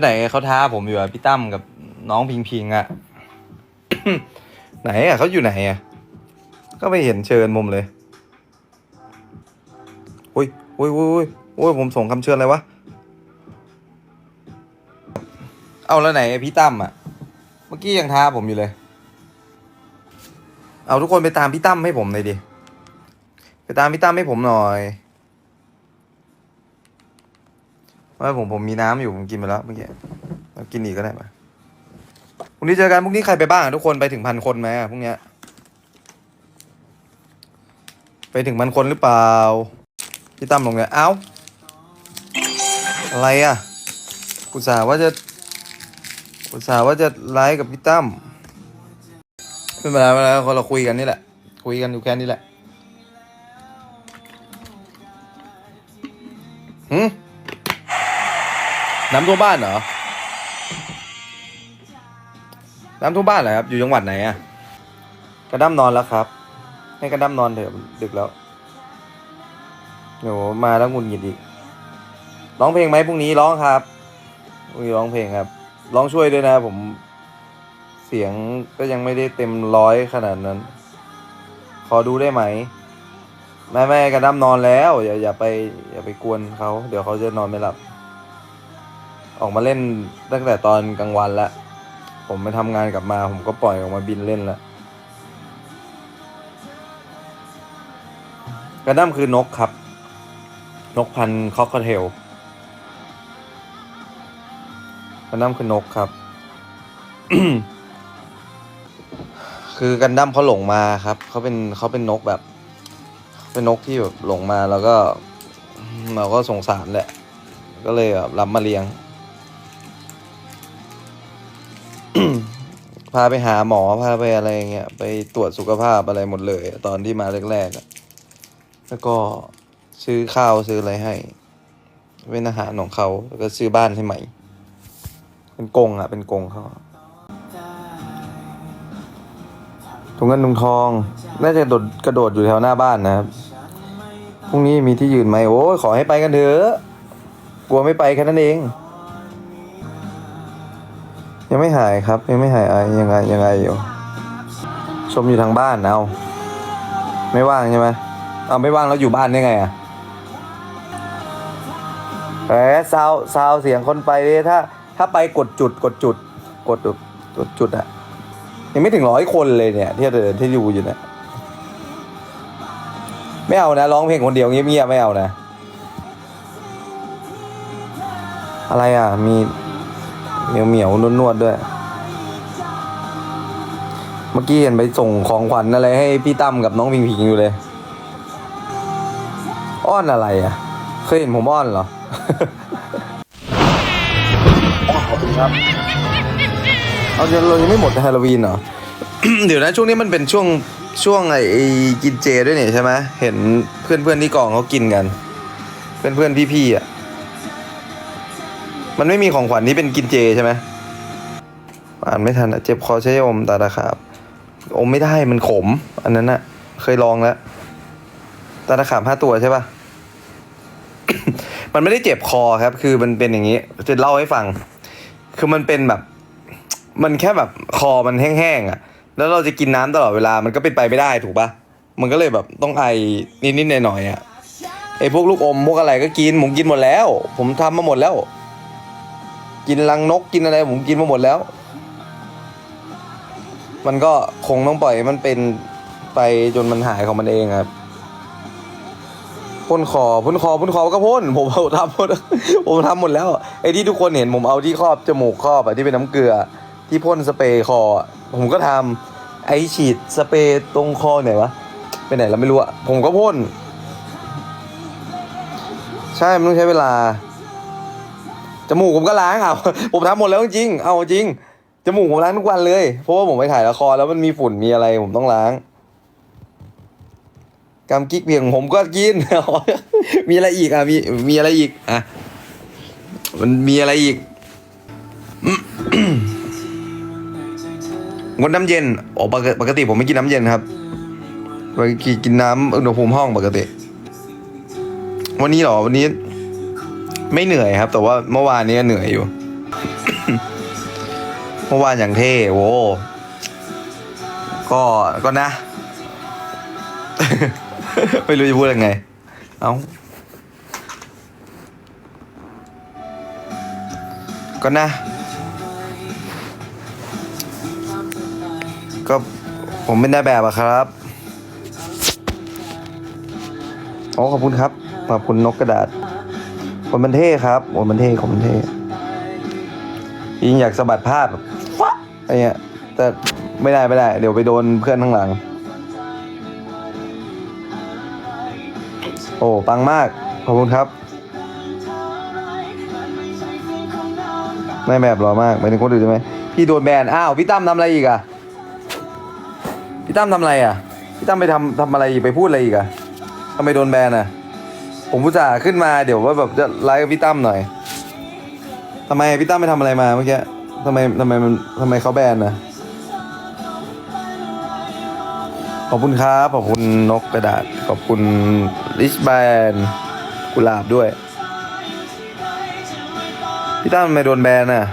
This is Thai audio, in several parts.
ไหนเขาท้าผมอยู่อะพี่ตั้มกับน้องพิงพิงอะไหนอะเขาอยู่ไหนอะก็ไม่เห็นเชิญมุมเลยอุ้ยอุ้ยอุ้ยอุ้ยอุ้ยผมส่งคำเชิญอะไรวะเอาแล้วไหนพี่ตั้มอะเมื่อกี้ยังท้าผมอยู่เลย เอาทุกคนไปตามพี่ตั้มให้ผมหน่อยดิไปตามพี่ตั้มให้ผมหน่อย ว่าผมผมมีน้ำอยู่ผมกินไปแล้วเมื่อกี้กินอีกก็ได้มาพรุ่งนี้เจอกันพรุ่งนี้ใครไปบ้างทุกคนไปถึงพันคนไหมพรุ่งเนี้ยไปถึงพันคนหรือเปล่าพี่ตั้มลงเนี่ยเอ้า อะไรอะอุตส่าห์ว่าจะอุตส่าห์ว่าจะไลฟ์กับพี่ตั้มไม่เป็นไรไม่เป็นไรคนเราคุยกันนี่แหละ คุยกันอยู่แค่นี้แหละหืม น้ำท่วมบ้านเหรอ น้ำท่วมบ้านเหรอครับ อยู่จังหวัดไหนอะกระด้มนอนแล้วครับ ให้กระด้มนอนเถอะดึกแล้วเดี๋ยวมาแล้วหงุนหงิดอีก ร้องเพลงไหมพรุ่งนี้ร้องครับพรุ่งนี้ร้องเพลงครับ ร้องช่วยด้วยนะผม เสียงก็ยังไม่ได้เต็มร้อยขนาดนั้น ขอดูได้ไหมแม่แม่กระด้ำนอนแล้ว อย่าอย่าไป อย่าไปกวนเขา เดี๋ยวเขาจะนอนไม่หลับ ออกมาเล่นตั้งแต่ตอนกลางวันล้วผมไปทำงานกลับมา ผมก็ปล่อยออกมาบินเล่นล้วกระด้ำคือนกครับ นกพันคอกเทลกันดั้มคือนกครับ คือกันดั้มเขาหลงมาครับ เขาเป็นเขาเป็นนกแบบ เป็นนกที่แบบหลงมาแล้วก็เราก็สงสารแหละ ก็เลยแบบรับมาเลี้ยง พาไปหาหมอพาไปอะไรเงี้ยไปตรวจสุขภาพอะไรหมดเลย ตอนที่มาแรกๆแล้วก็ซื้อข้าวซื้ออะไรให้ เป็นอาหารของเขาแล้วก็ซื้อบ้านให้ใหม่ เป็นกงอะ เป็นกงเขาถุงเงินถุงทองน่าจะโดดกระโดดอยู่แถวหน้าบ้านนะครับพรุ่งนี้มีที่ยืนไหมโอ้ขอให้ไปกันเถอะกลัวไม่ไปแค่นั้นเอง ยังไม่หายครับ ยังไม่หายไอยังไงยังไงอยู่ ชมอยู่ทางบ้านเอาไม่ว่างใช่ไหมเอาไม่ว่างแล้วอยู่บ้านได้ไงอะเอ๊ะซาวซาวเสียงคนไปดิถ้า ถ้าไปกดจุดกดจุด กดจุดกดจุดอะยังไม่ถึงร้อยคนเลยเนี่ย ที่เดินที่อยู่อยู่เนี่ยไม่เอานะร้องเพลงคนเดียวเงียบๆไม่เอานะ อะไรอะมี เหมียวเหมียวนวดนวดๆด้วย เมื่อกี้เห็นไปส่งของขวัญอะไรให้พี่ตั้มกับน้องพิงพิงอยู่เลย อ้อนอะไรอะ เคยเห็นผมอ้อนเหรอขอบคุณครับ เอาเดี๋ยวเรายังไม่หมดฮาโลวีนเหรอ เดี๋ยวนะช่วงนี้มันเป็นช่วงช่วงไอ้ไอ้กินเจด้วยนี่ใช่ไหมเห็นเพื่อนเพื่อนๆที่กองเขากินกัน เพื่อนเพื่อนๆพี่ๆอะ มันไม่มีของขวัญที่เป็นกินเจใช่ไหมอ่านไม่ทันอะเจ็บคอใช้อมตาตะขาบอมไม่ได้มันขม อันนั้นอะเคยลองแล้วตาตะขาบห้าตัวใช่ปะมันไม่ได้เจ็บคอครับ คือมันเป็นอย่างนี้ จะเล่าให้ฟัง คือมันเป็นแบบ มันแค่แบบคอมันแห้งๆอะ แล้วเราจะกินน้ำตลอดเวลา มันก็เป็นไปไม่ได้ถูกปะมันก็เลยแบบต้องไอนิดๆหน่อยๆอะไอพวกลูกอมพวกอะไรก็กินผมกินหมดแล้ว ผมทำมาหมดแล้ว กินรังนกกินอะไรผมกินมาหมดแล้ว มันก็คงต้องปล่อยมันเป็นไปจนมันหายของมันเองครับพ่นคอพ่นคอพ่นคอก็พ่นผมเอาทำหมดผมทำหมดแล้วไอ้ที่ทุกคนเห็นผมเอาที่ครอบจมูกครอบอะที่เป็นน้ำเกลือ ที่พ่นสเปรย์คอ ผมก็ทำไอ้ฉีดสเปรย์ตรงคอไหนวะไปไหนเราไม่รู้อะผมก็พ่น ใช่มันต้องใช้เวลา จมูกผมก็ล้างเอาผมทำหมดแล้วจริง เอาจริง จมูกผมล้างทุกวันเลย เพราะว่าผมไปถ่ายละครแล้วมันมีฝุ่นมีอะไรผมต้องล้างกำกิ๊กเพียงผมก็กิน มีอะไรอีกอะ มี มีอะไรอีก อะ มันมีอะไรอีก งดน้ำเย็นอ๋อปกติปกติผมไม่กินน้ำเย็นครับปกติกินน้ำอุณหภูมิห้องปกติ วันนี้เหรอ วันนี้ ไม่เหนื่อยครับ แต่ว่าเมื่อวานนี้เหนื่อยอยู่ เมื่อวานอย่างเท่โว้ก็ก็นะ ไม่รู้จะพูดยังไง เอ้าก็นะ ก็ผมเป็นนายแบบอะครับโอ้ขอบคุณครับ ขอบคุณนกกระดาษ คนมันเท่ครับโอ้มันเท่ของมันเท่ยิงอยากสะบัดภาพแบบฟะอะไรเงี้ยแต่ไม่ได้ไม่ได้ เดี๋ยวไปโดนเพื่อนข้างหลัง โอ้ ปังมาก ขอบคุณครับไม่แบบหรอมากไปถึงคนอื่นใช่ไหมพี่โดนแบนอ้าวพี่ตั้มทำอะไรอีกอะพี่ตั้มทำอะไรอะพี่ตั้มไปทำทำอะไรอีกไปพูดอะไรอีกอะทำไมโดนแบนอะ ผมผู้จ่าห์ขึ้นมาเดี๋ยวว่าแบบจะไลฟ์กับพี่ตั้มหน่อยทำไมพี่ตั้มไปทำอะไรมาเมื่อกี้ทำไมทำไมมันทำไมเขาแบนนะขอบคุณครับขอบคุณนกกระดาษ ขอบคุณลิชแบนกุหลาบด้วย พี่ตั้มทำไมโดนแบนน่ะ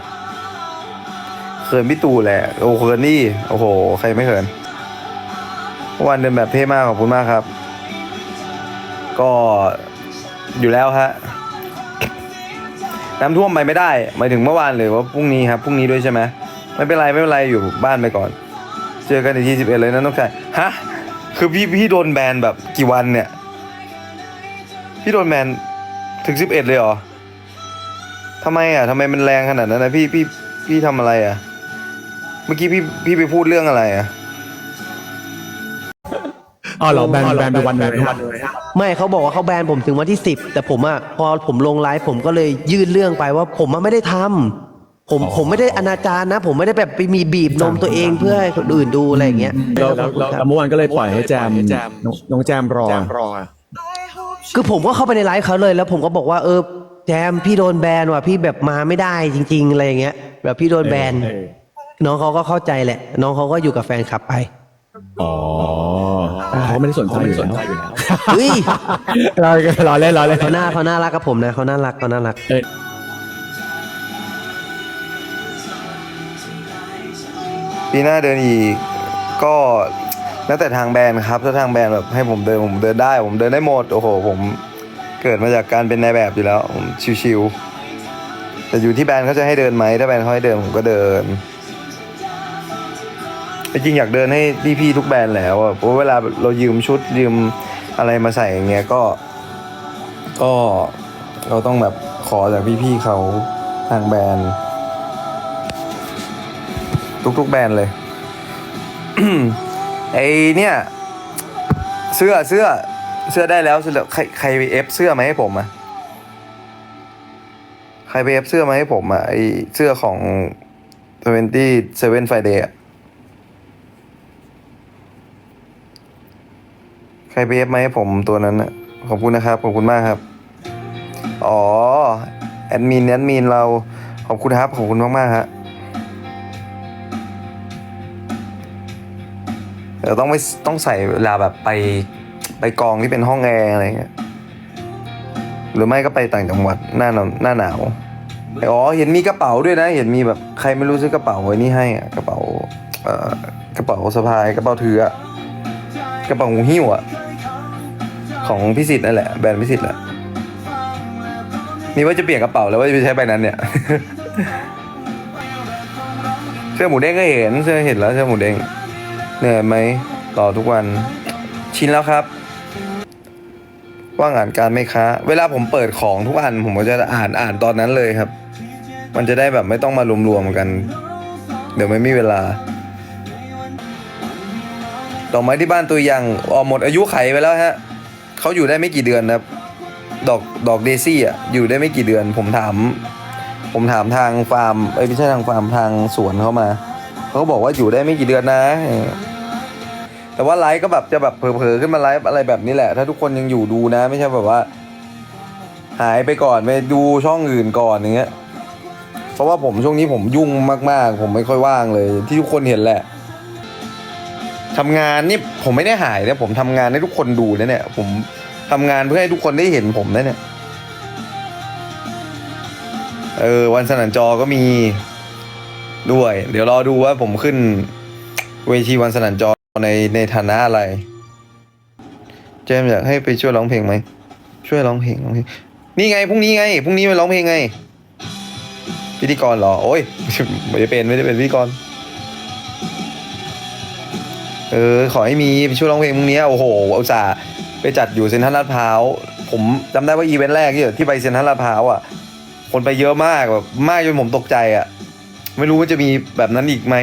เขินพี่ตู่แหละโอ้เขินนี่โอ้โห ใครไม่เขินวานเดินแบบเท่มากขอบคุณมากครับ ก็ อยู่แล้วฮะน้ำท่วมไปไม่ได้หมายถึงเมื่อวานหรือว่าพรุ่งนี้ครับพรุ่งนี้ด้วยใช่ไหมไม่เป็นไรไม่เป็นไรอยู่บ้านไปก่อน เจอกันในที่สิบเอ็ดเลยนะน้องชายฮะคือพี่พี่โดนแบนแบบกี่วันเนี่ย พี่โดนแบนถึงสิบเอ็ดเลยเหรอทำไมอะทำไมมันแรงขนาดนั้นนะพี่พี่พี่ทำอะไรอะ เมื่อกี้พี่พี่ไปพูดเรื่องอะไรอะอ๋อเหรอแบนแบนไปวันหนึงนะครับ ไม่เขาบอกว่าเขาแบนผมถึงวันที่สิบแต่ผมอะพอผมลงไลฟ์ผมก็เลยยื่นเรื่องไปว่าผมอะไม่ได้ทำผมผมไม่ได้อนาจารนะ ผมไม่ได้แบบไปมีบีบนมตัวเองเพื่อให้คนอื่นดูอะไรอย่างเงี้ยแล้วแล้วแล้วแล้วเมื่อวานก็เลยปล่อยให้แจมน้องน้องแจมรอคือผมก็เข้าไปในไลฟ์เขาเลย แล้วผมก็บอกว่าเออแจมพี่โดนแบนว่ะพี่แบบมาไม่ได้จริง ๆ อะไรอย่างเงี้ย แบบพี่โดนแบนเออน้องเขาก็เข้าใจแหละ น้องเขาก็อยู่กับแฟนคลับไป อ๋อเขาไม่ได้สนใจอยู่แล้ว เฮ้ยรอรอเล่นรอเล่นเขาน่าเขาน่ารักกับผมนะเขาน่ารักเขาน่ารักเออปีหน้าเดินอีกก็แล้วแต่ทางแบรนด์ครับถ้าทางแบรนด์แบบให้ผมเดินผมเดินได้ ผมเดินได้หมดโอ้โห ผมเกิดมาจากการเป็นนายแบบอยู่แล้วผมชิวๆแต่อยู่ที่แบรนด์เขาจะให้เดินไหมถ้าแบรนด์เขาให้เดินผมก็เดินจริงๆอยากเดินให้พี่ๆทุกแบรนด์แหล้วอะเพราะเวลาเรายืมชุดยืม อะไรมาใส่อย่างเงี้ยก็ ก็เราต้องแบบขอจากพี่ๆเขาทางแบรนด์ ทุกๆแบรนด์เลยไอเนี่ย เสื้อเสื้อเสื้อได้แล้วเสื้อแล้วใครใครไปเอฟเสื้อมาให้ผมอะใครไปเอฟเสื้อมาให้ผมอะไอเสื้อของ27 Friday อะ ครไปเอฟมาให้ผมตัวนั้นอะขอบคุณนะครับขอบคุณมากครับ อ๋อแอดมินแอดมินเราขอบคุณครับขอบคุณมากๆฮะเดี๋ยวต้องไปต้องใส่เวลาแบบไปไปกองที่เป็นห้องแอร์อะไรเงี้ยหรือไม่ก็ไปต่างจังหวัดหน้าหนาวหน้าหนาวอ๋อเห็นมีกระเป๋าด้วยนะ เห็นมีแบบใครไม่รู้ซื้อกระเป๋าไว้นี่ให้อะกระเป๋าเอ่อกระเป๋าสะพายกระเป๋าถืออะกระเป๋าหูหิ้วอะ ของพิสิทธิ์นั่นแหละแบรนด์พิสิทธิ์แหละนี่ว่าจะเปลี่ยนกระเป๋าแล้วว่าจะไปใช้ใบนั้นเนี่ย เสื้อหมูเด้งก็เห็นเสื้อเห็นแล้วเสื้อหมูเด้งเหนื่อยไหมต่อทุกวันชินแล้วครับ ว่างอ่านการไหม่ค้าเวลาผมเปิดของทุกอัน ผมก็จะอ่านอ่านตอนนั้นเลยครับ มันจะได้แบบไม่ต้องมารวมๆกัน เดี๋ยวไม่มีเวลาดอกไม้ที่บ้านตัวอย่างออกหมดอายุไขไปแล้วฮะ เขาอยู่ได้ไม่กี่เดือนนะครับ ดอกดอกเดซี่อะอยู่ได้ไม่กี่เดือน ผมถาม ผมถามทางฟาร์มเอ้ยไม่ใช่ทางฟาร์มทางสวนเขามาเขาก็บอกว่าอยู่ได้ไม่กี่เดือนนะ แต่ว่าไลฟ์ก็แบบจะแบบเผลอๆขึ้นมาไลฟ์อะไรแบบนี้แหละ ถ้าทุกคนยังอยู่ดูนะ ไม่ใช่แบบว่า หายไปก่อนไปดูช่องอื่นก่อนอย่างเงี้ยเพราะว่าผมช่วงนี้ผมยุ่งมากๆ ผมไม่ค่อยว่างเลย ที่ทุกคนเห็นแหละ ทำงานนี่ผมไม่ได้หายนะผมทำงานให้ทุกคนดูนะเนี่ย ผมทำงานเพื่อให้ทุกคนได้เห็นผมนะเนี่ย เออ วันสนันจอก็มีด้วย เดี๋ยวรอดูว่าผมขึ้น เวทีวันสนันจอในในฐานะอะไร เจมส์อยากให้ไปช่วยร้องเพลงไหมช่วยร้องเพลงร้องเพลงนี่ไงพรุ่งนี้ไงพรุ่งนี้ไปร้องเพลงไง พิธีกรเหรอ โอ้ย ไม่ได้เป็นไม่ได้เป็นพิธีกร เออขอให้มีช่วยร้องเพลงพรุ่งนี้โอ้โหอุตส่าห์ไปจัดอยู่เซ็นทรัลลาดพร้าวผมจำได้ว่าอีเวนต์แรกที่ที่ไปเซ็นทรัลลาดพร้าวอะคนไปเยอะมากแบบมากจนผมตกใจอะ ไม่รู้ว่าจะมีแบบนั้นอีกไหม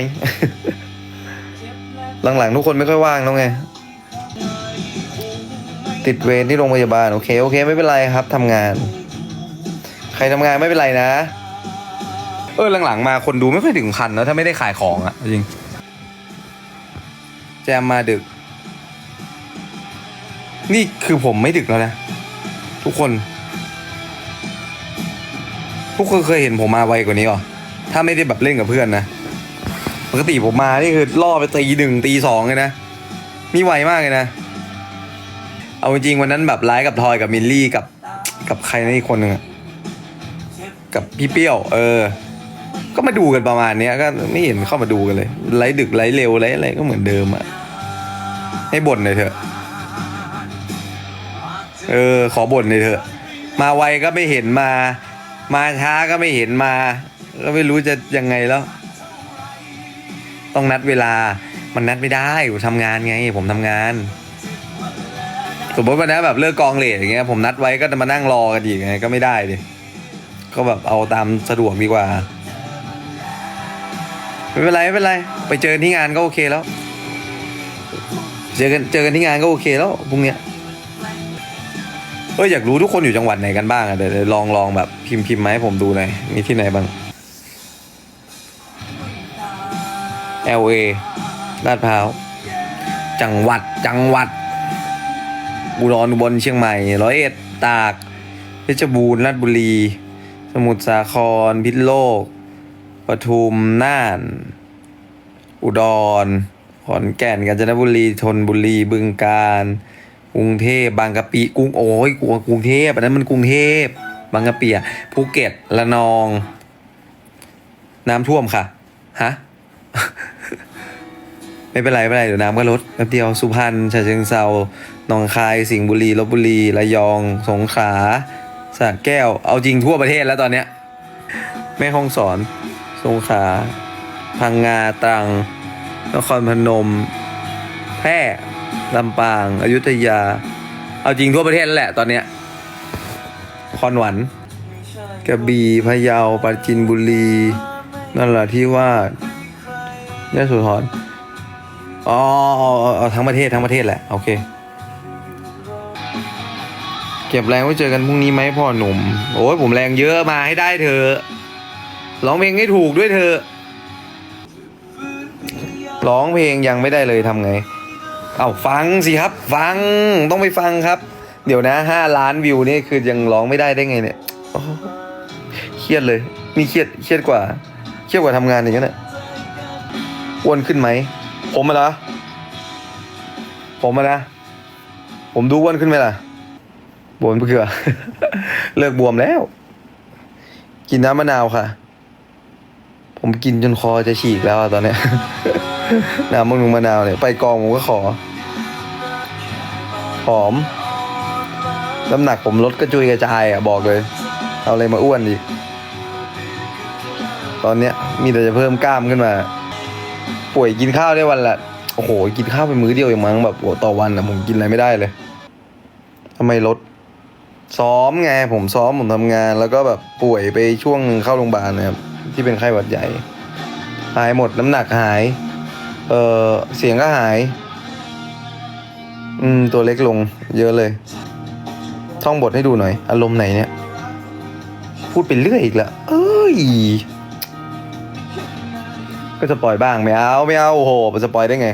หลังๆ ทุกคนไม่ค่อยว่างแล้วไง ติดเวรที่โรงพยาบาล โอเค โอเค ไม่เป็นไรครับทำงาน ใครทำงานไม่เป็นไรนะ เออหลังๆมาคนดูไม่ค่อยถึงพันนะถ้าไม่ได้ขายของอะจริง แจมมาดึก นี่คือผมไม่ดึกแล้วนะ ทุกคน ทุกคนเคยเห็นผมมาไวกว่านี้เหรอ ถ้าไม่ได้แบบเล่นกับเพื่อนนะปกติผมมานี่คือล่อไปตีหนึ่งตีสองเลยนะนี่ไวมากเลยนะ เอาจริงวันนั้นแบบไลฟ์กับทอยกับมิลลี่กับ กับใครนะอีกคนหนึ่งกับพี่เปี้ยว เออ ก็มาดูกันประมาณเนี้ยก็ไม่เห็นเข้ามาดูกันเลยไลดึกไลเร็วไลอะไรก็เหมือนเดิมอะให้บ่นหน่อยเถอะ เออ ขอบ่นหน่อยเถอะ มาไวก็ไม่เห็นมา มาช้าก็ไม่เห็นมา ก็ไม่รู้จะยังไงแล้ว ต้องนัดเวลา มันนัดไม่ได้ผมทำงานไง ผมทำงาน สมมติวันนี้แบบเลิกกองเลทอย่างเงี้ยผมนัดไว้ก็จะมานั่งรอกันอีกไงก็ไม่ได้ดิก็แบบเอาตามสะดวกดีกว่า ไม่เป็นไรไม่เป็นไร ไปเจอที่งานก็โอเคแล้ว เจอกันเจอกันที่งานก็โอเคแล้วพรุ่งเนี้ยเอออยากรู้ทุกคนอยู่จังหวัดไหนกันบ้างอะเดี๋ยวลองลองแบบพิมพ์พิมพ์มาให้ผมดูหน่อยมีที่ไหนบ้าง LA ลาดพร้าว จังหวัดจังหวัดอุดรอุบลเชียงใหม่ร้อยเอ็ดตากเพชรบูรณ์ราชบุรี สมุทรสาครพิษณุโลก ปทุมน่าน อุดร ขอนแก่นกาญจนบุรีธนบุรีบึงกาฬกรุงเทพบางกะปิกรุงโอ้ยกรุงกรุงเทพอันนั้นมันกรุงเทพบางกะปิอะภูเก็ตละนอง น้ำท่วมค่ะฮะไม่เป็นไรไม่เป็นไรเดี๋ยวน้ำก็ลดแป๊บเดียวสุพรรณฉะเชิงเซาหนองคาย สิงห์บุรีลบบุรีระยอง สงขลาสระแก้ว เอาจริงทั่วประเทศแล้วตอนเนี้ยแม่ฮ่องสอน สงขลาพังงาตรัง นครพนม แพร่ลำปางอายุธยา เอาจริงทั่วประเทศแล้วแหละตอนเนี้ยคอนหวันกระบี่พะเยาปราจินบุรีนั่นแหละที่ว่ายยะโสธรอ๋อเอาเอาทั้งประเทศทั้งประเทศแหละ โอเค เก็บแรงไว้เจอกันพรุ่งนี้ไหมพ่อหนุ่ม โอ้ยผมแรงเยอะมาให้ได้เธอะ ร้องเพลงให้ถูกด้วยเธอ ร้องเพลงยังไม่ได้เลยทำไง เอาฟังสิครับ ฟังต้องไปฟังครับ เดี๋ยวนะห้าล้านวิวนี่คือยังร้องไม่ได้ได้ไงเนี่ยเครียดเลยนี่เครียดเครียดกว่า เครียดกว่าทำงานอย่างนั้นน่ะอ้วนขึ้นไหม ผมอะเหรอผมอะนะผมดูอ้วนขึ้นไหมล่ะบวมเพื่อเลิกบวมแล้ว กินน้ำมะนาวค่ะ ผมกินจนคอจะฉีกแล้วตอนเนี้ยน้ำมะนุงมะนาวเนี่ยไปกองผมก็ขอ หอม น้ำหนักผมลดกระจุยกระจายอะบอกเลย เอาอะไรมาอ้วนอีก ตอนเนี้ยมีแต่จะเพิ่มกล้ามขึ้นมา ป่วยกินข้าวได้วันละโอ้โห กินข้าวเป็นมื้อเดียวอย่างมั้งแบบโอ้ต่อวันอะผมกินอะไรไม่ได้เลยทำไมลดซ้อมไงผมซ้อมผมทำงาน แล้วก็แบบป่วยไปช่วงหนึ่งเข้าโรงพยาบาลนะครับ ที่เป็นไข้หวัดใหญ่ หายหมดน้ำหนักหาย เออเสียงก็หาย อืม ตัวเล็กลง เยอะเลย ท่องบทให้ดูหน่อย อารมณ์ไหนเนี่ย พูดไปเรื่อยอีกล้วเอ้ย ก็จะปล่อยบ้างไม่เอาไม่เอาโอ้โหจะปล่อยได้ไง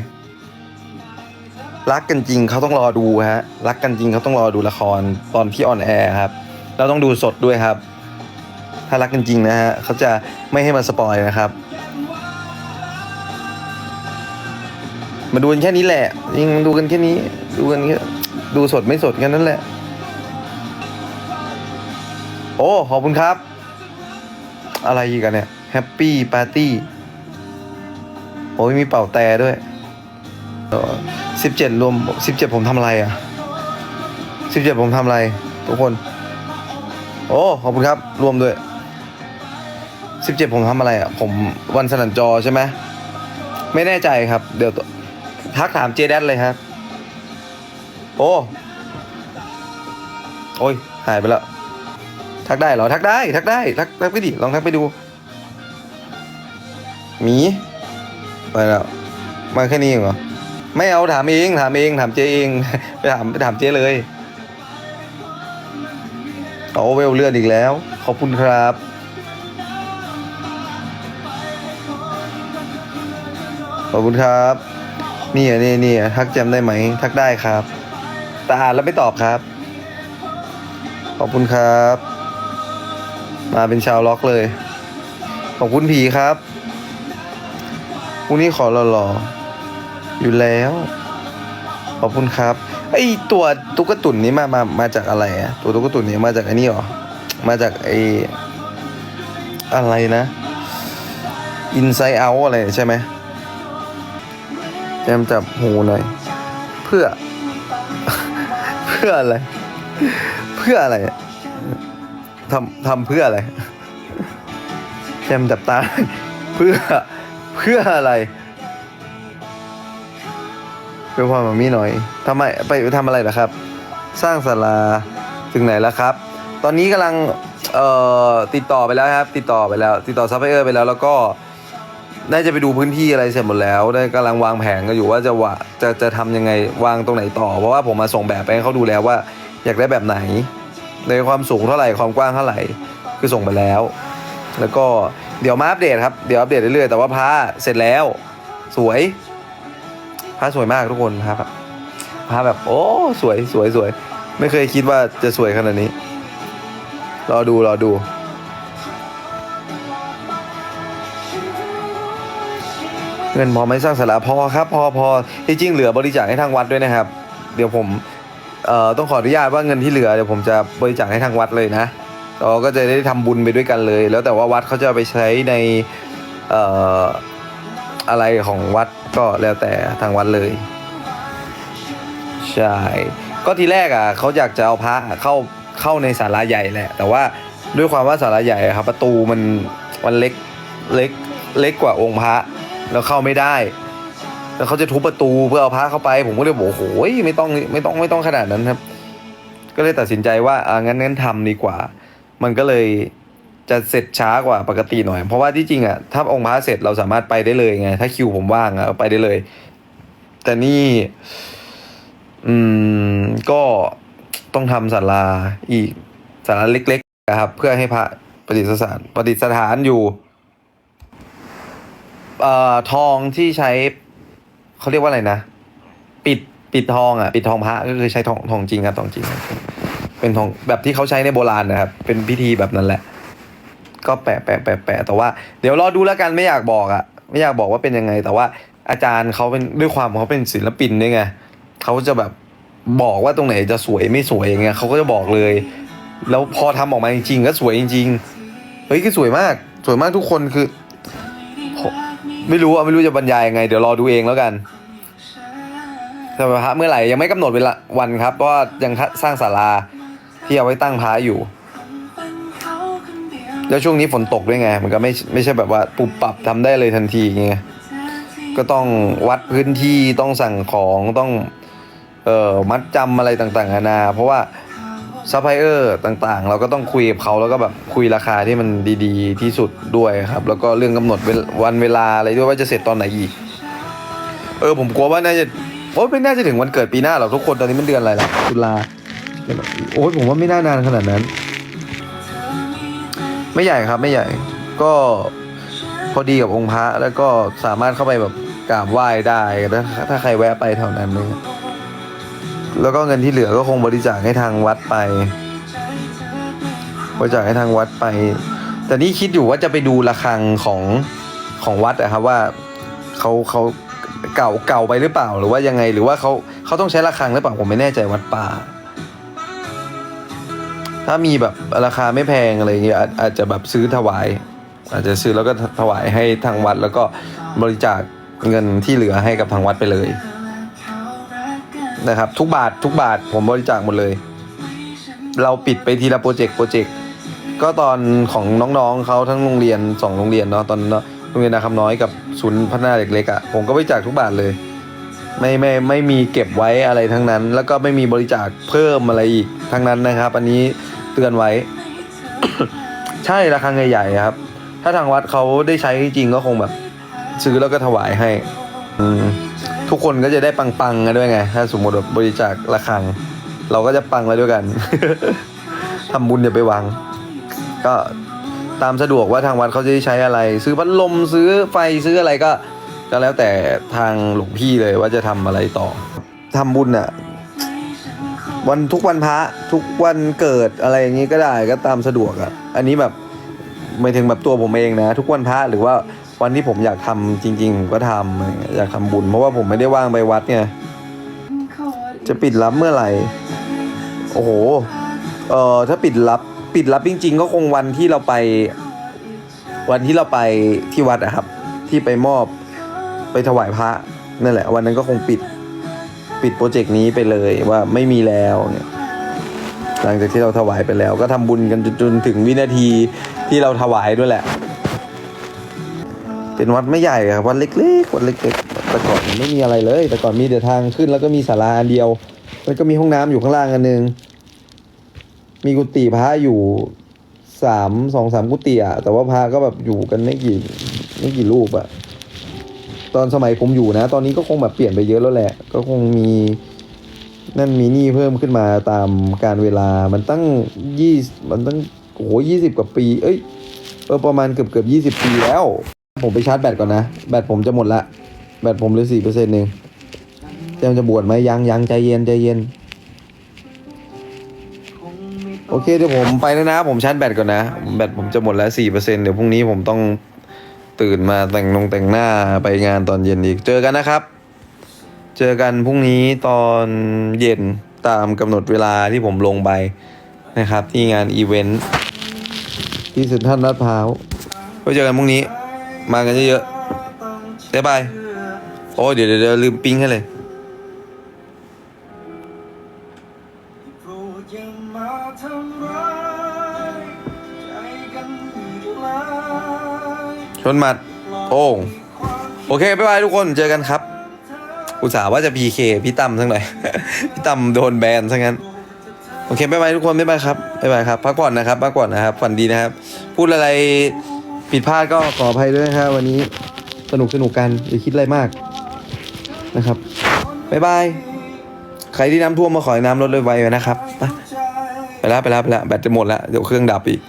รักกันจริงเขาต้องรอดูฮะ รักกันจริงเขาต้องรอดูละครตอนที่ออนแอร์ครับ เราต้องดูสดด้วยครับ ถ้ารักกันจริงนะฮะเขาจะไม่ให้มาสปอยนะครับ มาดูกันแค่นี้แหละยิงดูกันแค่นี้ ดูกันแค่ดูสดไม่สดแค่นั้นแหละ โอ้ขอบคุณครับ อะไรอีกอะเนี่ยแฮปปี้ปาร์ตี้โอ้ยมีเป่าแต่ด้วยสิบเจ็ดรวมสิบเจ็ดผมทำอะไรอะสิบเจ็ดผมทำอะไร ทุกคน โอ้ ขอบคุณครับ รวมด้วย สิบเจ็ดผมทำอะไรอะ ผมวันสนันจอใช่ไหมไม่แน่ใจครับ เดี๋ยวทักถามเจแดดเลยครับ โอ้โอ้ยหายไปแล้วทักได้เหรอ ทักได้ ทักได้ทักทักไปดิลองทักไปดูหมีไปแล้วมาแค่นี้เองเหรอไม่เอาถามเองถามเองถามเจเองไปถามไปถามเจเลยเอาเวลเลือดอีกแล้ว ขอบคุณครับ ขอบคุณครับ นี่อะนี่นี่อะทักแจมได้ไหม ทักได้ครับ แต่อ่านแล้วไม่ตอบครับ ขอบคุณครับ มาเป็นชาวล็อกเลย ขอบคุณผีครับพรุ่งนี้ขอหล่อๆอยู่แล้ว ขอบคุณครับ ไอตัวตุ๊กตุ่นนี้มามามาจากอะไรอะตัวตุ๊กตุ่นนี้มาจากไอ้นี่หรอ มาจากไออะไรนะ Inside Out อะไรใช่ไหม จมจับหูหน่อย เพื่อ เพื่ออะไร เพื่ออะไรทำทำเพื่ออะไรแจมจับตา เพื่อ เพื่ออะไรเพื่อความมามีหน่อยทำไมไปทำอะไรล่ะครับ สร้างศาลาถึงไหนแล้วครับ ตอนนี้กำลังเอ่อติดต่อไปแล้วครับ ติดต่อไปแล้ว ติดต่อซัพพลายเออร์ไปแล้วแล้วก็ น่าจะไปดูพื้นที่อะไรเสร็จหมดแล้ว ได้กำลังวางแผนกันอยู่ว่าจะว่าจะจะทำยังไงวางตรงไหนต่อ เพราะว่าผมมาส่งแบบไปให้เขาดูแล้วว่า อยากได้แบบไหน ในความสูงเท่าไหร่ความกว้างเท่าไหร่คือส่งไปแล้ว แล้วก็เดี๋ยวมาอัปเดตครับเดี๋ยวอัปเดตเรื่อยๆแต่ว่าพาเสร็จแล้ว สวยพาสวยมากทุกคนพาแบบพาแบบ โอ้สวยสวยสวยไม่เคยคิดว่าจะสวยขนาดนี้รอดูรอดู เงินพอไหม่สร้างสาราพอครับ พอพอที่จริงเหลือบริจาคให้ทางวัดด้วยนะครับ เดี๋ยวผมเอ่อต้องขออนุญาตว่าเงินที่เหลือเดี๋ยวผมจะบริจาคให้ทางวัดเลยนะเราก็จะได้ทำบุญไปด้วยกันเลย แล้วแต่ว่าวัดเขาจะไปใช้ในเอ่ออะไรของวัดก็แล้วแต่ทางวัดเลยใช่ก็ทีแรกอะเขาอยากจะเอาพระเข้าเข้าในศาลาใหญ่แหละ แต่ว่าด้วยความว่าศาลาใหญ่ครับประตูมันมันเล็กเล็กเล็กกว่าองค์พระ แล้วเข้าไม่ได้ แล้วเขาจะทุบประตูเพื่อเอาพระเข้าไป ผมก็เลยบอกโอ้โหไม่ต้องไม่ต้องไม่ต้องขนาดนั้นครับ ก็เลยตัดสินใจว่าอ่างั้นงั้นทำดีกว่า มันก็เลยจะเสร็จช้ากว่าปกติหน่อย เพราะว่าที่จริงอะถ้าองค์พระเสร็จเราสามารถไปได้เลยไง ถ้าคิวผมว่างอะไปได้เลย แต่นี่ อืมก็ต้องทำศาลาอีกศาลาเล็กๆนะครับ เพื่อให้พระประดิษฐานประดิษฐานอยู่ เอ่อทองที่ใช้เขาเรียกว่าอะไรนะ ปิดปิดทองอะ ปิดทองพระก็คือใช้ทองทองจริงครับทองจริง เป็นทองแบบที่เขาใช้ในโบราณนะครับ เป็นพิธีแบบนั้นแหละ ก็แปะแปะแปะแปะแต่ว่าเดี๋ยวรอดูแล้วกันไม่อยากบอกอะ ไม่อยากบอกว่าเป็นยังไง แต่ว่าอาจารย์เขาเป็นด้วยความเขาเป็นศิลปินด้วยไงเขาจะแบบบอกว่าตรงไหนจะสวยไม่สวยอย่างเงี้ยเขาก็จะบอกเลย แล้วพอทำออกมาจริงๆก็สวยจริง ๆ เฮ้ยคือสวยมาก สวยมากทุกคนคือ ไม่รู้อะไม่รู้จะบรรยายยังไง เดี๋ยวรอดูเองแล้วกันแต่พระเมื่อไหร่ยังไม่กำหนดเวลาวันครับเพราะว่ายังสร้างศาลาที่เอาไว้ตั้งพระอยู่แล้วช่วงนี้ฝนตกด้วยไง มันก็ไม่ไม่ใช่แบบว่าปุบปรับทำได้เลยทันทีไงก็ต้องวัดพื้นที่ต้องสั่งของต้องเอ่อมัดจำอะไรต่างๆนานาเพราะว่า ซัพพลายเออร์ต่างๆ เราก็ต้องคุยกับเขาแล้วก็แบบคุยราคาที่มันดีๆ ที่สุดด้วยครับ แล้วก็เรื่องกำหนดวันเวลาอะไรด้วยว่าจะเสร็จตอนไหนอีก เออผมกลัวว่าน่าจะโอ้ยไม่น่าจะถึงวันเกิดปีหน้าหรอกทุกคนตอนนี้มันเดือนอะไรล่ะตุลาโอ้ยผมว่าไม่น่านานขนาดนั้น ไม่ใหญ่ครับไม่ใหญ่ ก็พอดีกับองค์พระแล้วก็สามารถเข้าไปแบบกราบไหว้ได้ถ้าถ้าใครแวะไปแถวนั้นเลย แล้วก็เงินที่เหลือก็คงบริจาคให้ทางวัดไป บริจาคให้ทางวัดไป แต่นี่คิดอยู่ว่าจะไปดูระฆังของของวัดอะครับว่าเขาเขาเก่าเก่าไปหรือเปล่าหรือว่ายังไงหรือว่าเขาเขาต้องใช้ระฆังหรือเปล่าผมไม่แน่ใจวัดป่า ถ้ามีแบบราคาไม่แพงอะไรเงี้ยอาจอาจจะแบบซื้อถวาย อาจจะซื้อแล้วก็ถวายให้ทางวัดแล้วก็บริจาคเงินที่เหลือให้กับทางวัดไปเลย นะครับ ทุกบาททุกบาทผมบริจาคหมดเลย เราปิดไปทีละโปรเจกต์โปรเจกต์ก็ตอนของน้องๆเขาทั้งโรงเรียนสองโรงเรียนเนาะตอนเนาะโรงเรียนนาคำน้อยกับศูนย์พัฒนาเด็กเล็กอะ่ะผมก็บริจาคทุกบาทเลย ไม่ไม่ไม่มีเก็บไว้อะไรทั้งนั้น แล้วก็ไม่มีบริจาคเพิ่มอะไรอีกทั้งนั้นนะครับ อันนี้เตือนไว้ ใช่ระฆังใหญ่ๆครับ ถ้าทางวัดเขาได้ใช้จริงก็คงแบบ ซื้อแล้วก็ถวายให้ อืม กคนก็จะได้ปังๆกันด้วยไง ถ้าสมมติแบบบริจาคระฆัง เราก็จะปังไปด้วยกันทำบุญอย่าไปหวัง ก็ตามสะดวกว่าทางวัดเขาจะใช้อะไร ซื้อพัดลมซื้อไฟซื้ออะไรก็ ก็แล้วแต่ทางหลวงพี่เลยว่าจะทำอะไรต่อทำบุญอะวันทุกวันพระทุกวันเกิดอะไรอย่างนี้ก็ได้ก็ตามสะดวกอะอันนี้แบบไม่ถึงแบบตัวผมเองนะ ทุกวันพระหรือว่า วันที่ผมอยากทำจริงๆผมก็ทำอยอยากทำบุญ เพราะว่าผมไม่ได้ว่างไปวัดไงจะปิดรับเมื่อไหร่ โอ้โหเอ่อถ้าปิดรับปิดรับจริง ๆ ก็คงวันที่เราไป วันที่เราไปที่วัดอะครับ ที่ไปมอบไปถวายพระนั่นแหละ วันนั้นก็คงปิดปิดโปรเจกต์นี้ไปเลยว่าไม่มีแล้วเนี่ยหลังจากที่เราถวายไปแล้ว ก็ทำบุญกันจนถึงวินาทีที่เราถวายด้วยแหละ เป็นวัดไม่ใหญ่ครับวัดเล็กๆวัดเล็กๆแต่ก่อนไม่มีอะไรเลย แต่ก่อนมีแต่ทางขึ้นแล้วก็มีศาลาอันเดียว แล้วก็มีห้องน้ำอยู่ข้างล่างอันหนึง มีกุฏิพระอยู่สามสองสามกุฏิอะแต่ว่าพระก็แบบอยู่กันไม่กี่ไม่กี่รูปอะตอนสมัยผมอยู่นะ ตอนนี้ก็คงแบบเปลี่ยนไปเยอะแล้วแหละ ก็คงมีนั่นมีนี่เพิ่มขึ้นมาตามการเวลามันตั้งยี่มันตั้งโอ้โหยี่สิบกว่าปี เอ้ยเออประมาณเกือบเกือบยี่สิบปีแล้ว ผมไปชาร์จแบตก่อนนะ แบตผมจะหมดละ แบตผมเหลือสี่เปอร์เซ็นต์เองเตรียมจะบวชไหมยังยังใจเย็นใจเย็น โอเคเดี๋ยวผมไปแล้วนะ ผมชาร์จแบตก่อนนะ แบตผมจะหมดแล้วสี่เปอร์เซ็นเดี๋ยวพรุ่งนี้ผมต้องตื่นมาแต่งนงแต่งหน้าไปงานตอนเย็นอีก เจอกันนะครับ เจอกันพรุ่งนี้ตอนเย็นตามกำหนดเวลาที่ผมลงไปนะครับ ที่งานอีเวนต์ที่เซ็นทรัลลาดพร้าวไว้เจอกันพรุ่งนี้ มากันเยอะๆบ๊ายบายโอ้เดี๋ยวเดี๋ยวเดี๋ยวลืมปิ้งให้เลยโปรดอย่ามาทำร้ายใจกันอีกเลยชนหมัด โอ้โอเคบ๊ายบายทุกคนเจอกันครับ อุตส่าห์ว่าจะ PK พี่ตั้มทั้งหน่อย พี่ตั้มโดนแบนซะงั้น โอเคบ๊ายบายทุกคนบ๊ายบายครับบ๊ายบายครับ พักผ่อนนะครับ พักผ่อนนะครับ ฝันดีนะครับ พูดอะไร ผิดพลาดก็ขออภัยด้วยนะครับวันนี้สนุกสนุกกันอย่าคิดอะไรมากนะครับบ๊ายบายใครที่น้ำท่วมมาขอให้น้ำลดเลยไวๆนะครับไปไปแล้วไปแล้วไปแล้วแบตจะหมดแล้วเดี๋ยวเครื่องดับอีก